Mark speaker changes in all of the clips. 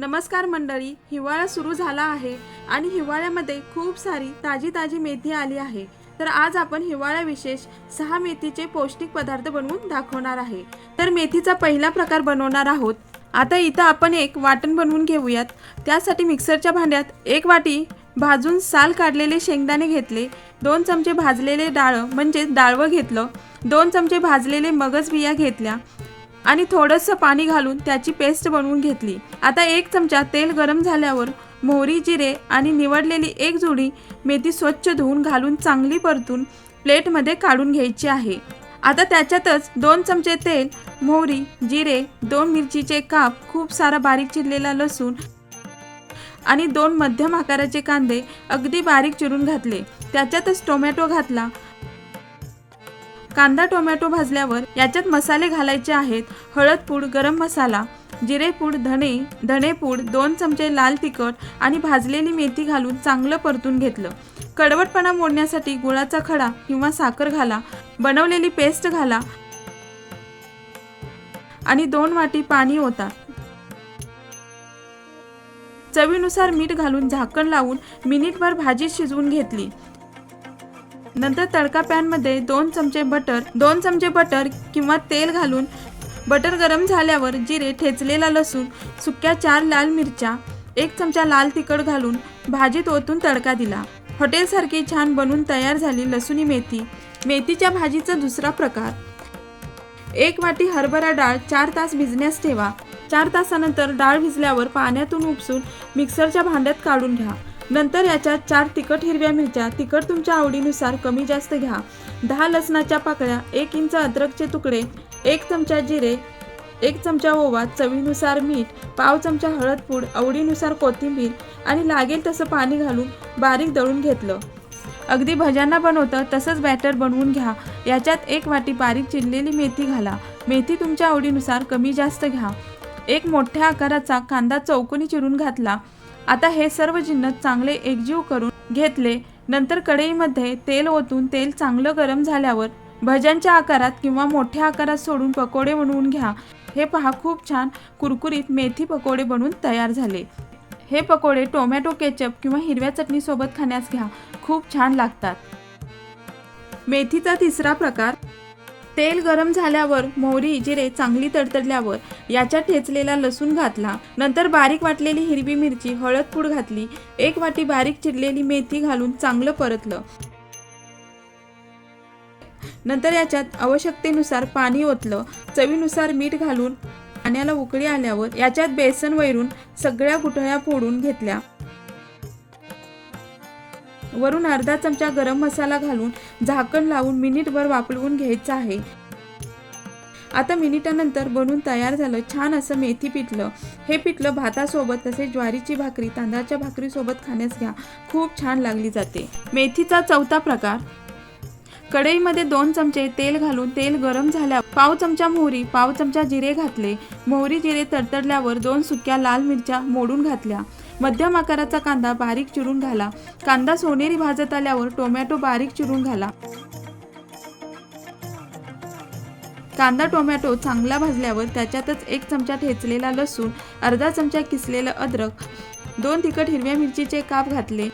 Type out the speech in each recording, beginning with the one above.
Speaker 1: नमस्कार मंडळी हिवाळा सुरू झाला आहे आणि हिवाळ्यामध्ये खूप सारी ताजी ताजी मेथी आली आहे. तर आज आपण हिवाळा विशेष सहा मेथीचे पौष्टिक पदार्थ बनवून दाखवणार आहे. तर मेथीचा पहिला प्रकार बनवणार आहोत. आता इथं आपण एक वाटण बनवून घेऊयात. त्यासाठी मिक्सरच्या भांड्यात एक वाटी भाजून साल काढलेले शेंगदाणे घेतले दोन चमचे भाजलेले डाळं म्हणजे डाळवं घेतलं दोन चमचे भाजलेले मगज बिया घेतल्या आणि थोडंसं पाणी घालून त्याची पेस्ट बनवून घेतली. आता एक चमचा तेल गरम झाल्यावर मोहरी जिरे आणि निवडलेली एक जोडी मेथी स्वच्छ धुवून घालून चांगली परतून प्लेटमध्ये काढून घ्यायची आहे. आता त्याच्यातच दोन चमचे तेल मोहरी जिरे दोन मिरचीचे काप खूप सारा बारीक चिरलेला लसूण आणि दोन मध्यम आकाराचे कांदे अगदी बारीक चिरून घातले. त्याच्यातच टोमॅटो घातला. कांदा टोमॅटो भाजल्यावर याच्यात मसाले घालायचे आहेत. हळद पूड गरम मसाला जिरेपूड धणे धणेपूड दोन चमचे लाल तिखट आणि भाजलेली मेथी घालून चांगलं परतून घेतलं. कडवटपणा मोडण्यासाठी गुळाचा खडा किंवा साखर घाला बनवलेली पेस्ट घाला आणि दोन वाटी पाणी होता चवीनुसार मीठ घालून झाकण लावून मिनिटभर भाजी शिजवून घेतली. नंतर तडका पॅनमध्ये दोन चमचे बटर दोन चमचे बटर किंवा तेल घालून बटर गरम झाल्यावर जिरे ठेचलेला लसूण सुक्या चार लाल मिरच्या एक चमचा लाल तिखट घालून भाजीत ओतून तडका दिला. हॉटेलसारखी छान बनून तयार झाली लसुणी मेथी. मेथीच्या भाजीचा दुसरा प्रकार. एक वाटी हरभरा डाळ चार तास भिजण्यास ठेवा. चार तासानंतर डाळ भिजल्यावर पाण्यातून उपसून मिक्सरच्या भांड्यात काढून घ्या. नंतर याच्यात चार तिखट हिरव्या मिरच्या तिखट तुमच्या आवडीनुसार कमी जास्त घ्या. दहा लसणाच्या पाकळ्या एक इंच अद्रकचे तुकडे एक चमचा जिरे एक चमचा ओवा चवीनुसार मीठ पाव चमचा हळद पूड आवडीनुसार कोथिंबीर आणि लागेल तसं पाणी घालून बारीक दळून घेतलं. अगदी भज्यांना बनवतं तसंच बॅटर बनवून घ्या. याच्यात एक वाटी बारीक चिरलेली मेथी घाला. मेथी तुमच्या आवडीनुसार कमी जास्त घ्या. एक मोठ्या आकाराचा कांदा चौकोनी चिरून घातला. आता हे सर्व जिन्नत चांगले एकजीव करून घेतले. नंतर कढईमध्ये तेल ओतून तेल चांगलं गरम झाल्यावर भज्यांच्या आकारात किंवा मोठ्या आकारात सोडून पकोडे बनवून घ्या. हे पहा खूप छान कुरकुरीत मेथी पकोडे बनवून तयार झाले. हे पकोडे टोमॅटो केचप किंवा हिरव्या चटणीसोबत खाण्यास घ्या. खूप छान लागतात. मेथीचा तिसरा प्रकार तेल गरम झाल्यावर मोहरी जिरे चांगली तडतडल्यावर याच्यात ठेचलेला लसूण घातला. नंतर बारीक वाटलेली हिरवी मिरची हळद पूड घातली. एक वाटी बारीक चिरलेली मेथी घालून चांगलं परतलं. नंतर याच्यात आवश्यकतेनुसार पाणी ओतलं. चवीनुसार मीठ घालून पाण्याला उकळी आल्यावर याच्यात बेसन वैरून सगळ्या गुठळ्या फोडून घेतल्या. वरून अर्धा चमचा गरम मसाला घालून झाकण लावून मिनिटभर वापरवून घ्यायचं आहे. आता मिनिटानंतर बनून तयार झालं छान असं मेथी पिठलं. हे पिठलं भातासोबत तसेच ज्वारीची भाकरी तांदळाच्या भाकरीसोबत खाण्यास घ्या. खूप छान लागली जाते. मेथीचा चौथा प्रकार. कढईमध्ये दोन चमचे तेल घालून तेल गरम झाल्या पाव चमचा मोहरी पाव चमचा जिरे घातले. मोहरी जिरे तडतडल्यावर दोन सुक्या लाल मिरच्या मोडून घातल्या. मध्यम आकाराचा कांदा बारीक चिरून घाला. कांदा सोनेरी भाजत आल्यावर टोमॅटो बारीक चिरून घाला. कांदा टोमॅटो चांगला भाजल्यावर त्याच्यातच एक चमचा ठेचलेला लसूण अर्धा चमचा किसलेलं अद्रक दोन तिखट हिरव्या मिरचीचे काप घातले.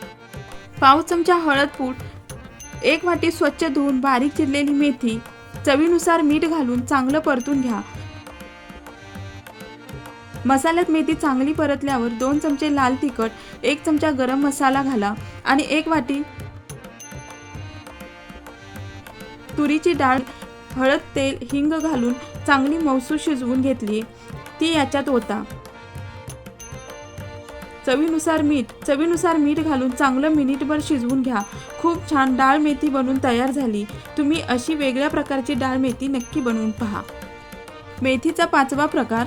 Speaker 1: पाव चमचा हळद पूड एक वाटी स्वच्छ धुवून बारीक चिरलेली मेथी चवीनुसार मीठ घालून चांगलं परतून घ्या. मसाल्यात मेथी चांगली परतल्यावर दोन चमचे लाल तिखट एक चमचा गरम मसाला घाला आणि एक वाटी तुरीची डाळ हळद तेल हिंग घालून चांगली मौसू शिजवून घेतली. ती याच्यात होता चवीनुसार मीठ चवीनुसार मीठ घालून चांगलं मिनिटभर शिजवून घ्या. खूप छान डाळ मेथी बनवून तयार झाली. तुम्ही अशी वेगळ्या प्रकारची डाळ मेथी नक्की बनवून पहा. मेथीचा पाचवा प्रकार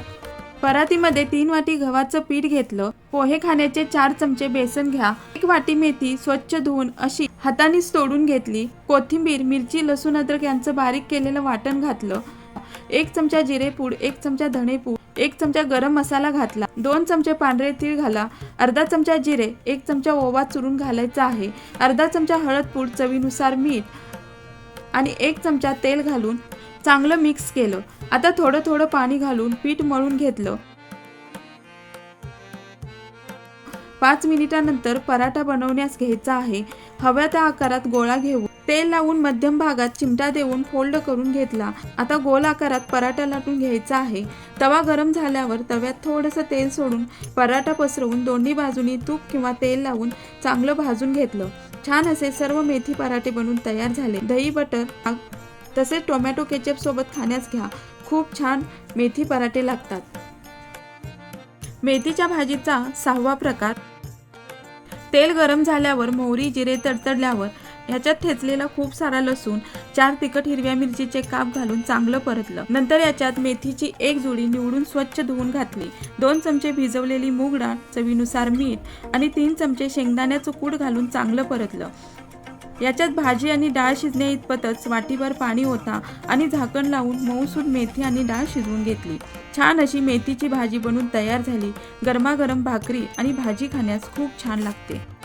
Speaker 1: परातीमध्ये तीन वाटी गव्हाचं पीठ घेतलं पोहे खाण्याचे चार चमचे बेसन घ्या एक वाटी मेथी स्वच्छ धुवून अशी हातानेच तोडून घेतली कोथिंबीर मिरची लसूण अद्रक यांचं बारीक केलेलं वाटण घातलं एक चमचा जिरेपूड एक चमचा धणेपूड एक चमचा गरम मसाला घातला दोन चमचे पांढरे तीळ घाला अर्धा चमचा जिरे एक चमचा ओवा चुरून घालायचा आहे अर्धा चमचा हळद पूड चवीनुसार मीठ आणि एक चमचा तेल घालून चांगलं मिक्स केलं. आता थोडं थोडं पाणी घालून पीठ मळून घेतलं. पाच मिनिटानंतर पराठा बनवण्यास घ्यायचा आहे. हव्या त्या आकारात गोळा घेऊ तेल लावून मध्यम भागात चिमटा देऊन फोल्ड करून घेतला. आता गोल आकारात पराठा लाटून घ्यायचा आहे. तवा गरम झाल्यावर तव्यात थोडंसं तेल सोडून पराठा पसरवून दोन्ही बाजूनी तूप किंवा तेल लावून चांगलं भाजून घेतलं. छान असे सर्व मेथी पराठे बनवून तयार झाले. दही बटर तसेच टोमॅटो केचप सोबत खाण्यास घ्या. खूप छान मेथी पराठे लागतात. मेथीच्या भाजीचा सहावा प्रकार तेल गरम झाल्यावर मोहरी जिरे तडतडल्यावर ह्याच्यात ठेचलेला खूप सारा लसूण चार तिखट हिरव्या मिरचीचे काप घालून चांगलं परतलं. नंतर याच्यात मेथीची एक जुडी निवडून स्वच्छ धुवून घातली. दोन चमचे भिजवलेली मूग डाळ चवीनुसार मीठ आणि तीन चमचे शेंगदाण्याचं कूड घालून चांगलं परतलं. याच्यात भाजी आणि डाळ शिजण्या इतपतच वाटीभर पाणी होता आणि झाकण लावून मऊसूद मेथी आणि डाळ शिजवून घेतली. छान अशी मेथीची भाजी बनून तयार झाली. गरमागरम भाकरी आणि भाजी खाण्यास खूप छान लागते.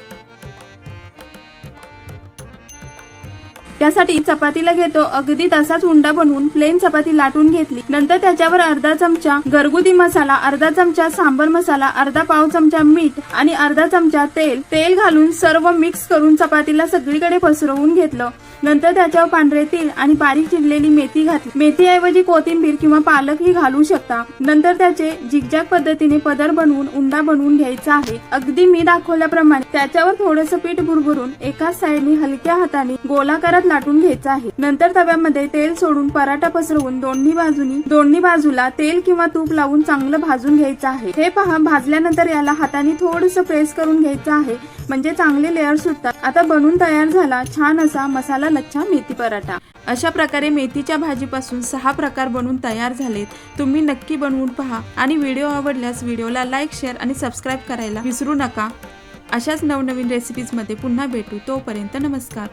Speaker 2: त्यासाठी चपातीला घेतो. अगदी तसाच उंडा बनवून प्लेन चपाती लाटून घेतली. नंतर त्याच्यावर अर्धा चमचा घरगुती मसाला अर्धा चमचा सांबर मसाला अर्धा पाव चमचा मीठ आणि अर्धा चमचा तेल. तेल घालून सर्व मिक्स करून चपातीला सगळीकडे पसरवून घेतलं. नंतर त्याच्यावर पांढरे तेल आणि बारीक चिरलेली मेथी घातली. मेथीऐवजी कोथिंबीर किंवा पालक ही घालू शकता. नंतर त्याचे झिगझॅग पद्धतीने पदर बनवून उंडा बनवून घ्यायचा आहे. अगदी मी दाखवल्याप्रमाणे त्याच्यावर थोडस पीठ भुरभुरून एकाच साईडने हलक्या हाताने गोलाकारात लाटून घ्यायचा आहे. नंतर तव्यामध्ये तेल सोडून पराठा पसरवून दोन्ही बाजूनी दोन्ही बाजूला तेल किंवा तूप लावून चांगलं भाजून घ्यायचं आहे. हे पहा भाजल्यानंतर याला हाताने थोडस प्रेस करून घ्यायचं आहे. म्हणजे चांगले लेअर सुटतात. आता बनून तयार झाला छान असा मसाला लच्छा मेथी पराठा.
Speaker 1: अशा प्रकारे मेथीच्या भाजीपासून सहा प्रकार बनवून तयार झालेत. तुम्ही नक्की बनवून पहा. आणि व्हिडिओ आवडल्यास व्हिडिओला लाईक शेअर आणि सबस्क्राईब करायला विसरू नका. अशाच नवनवीन रेसिपीजमध्ये पुन्हा भेटू. तोपर्यंत नमस्कार.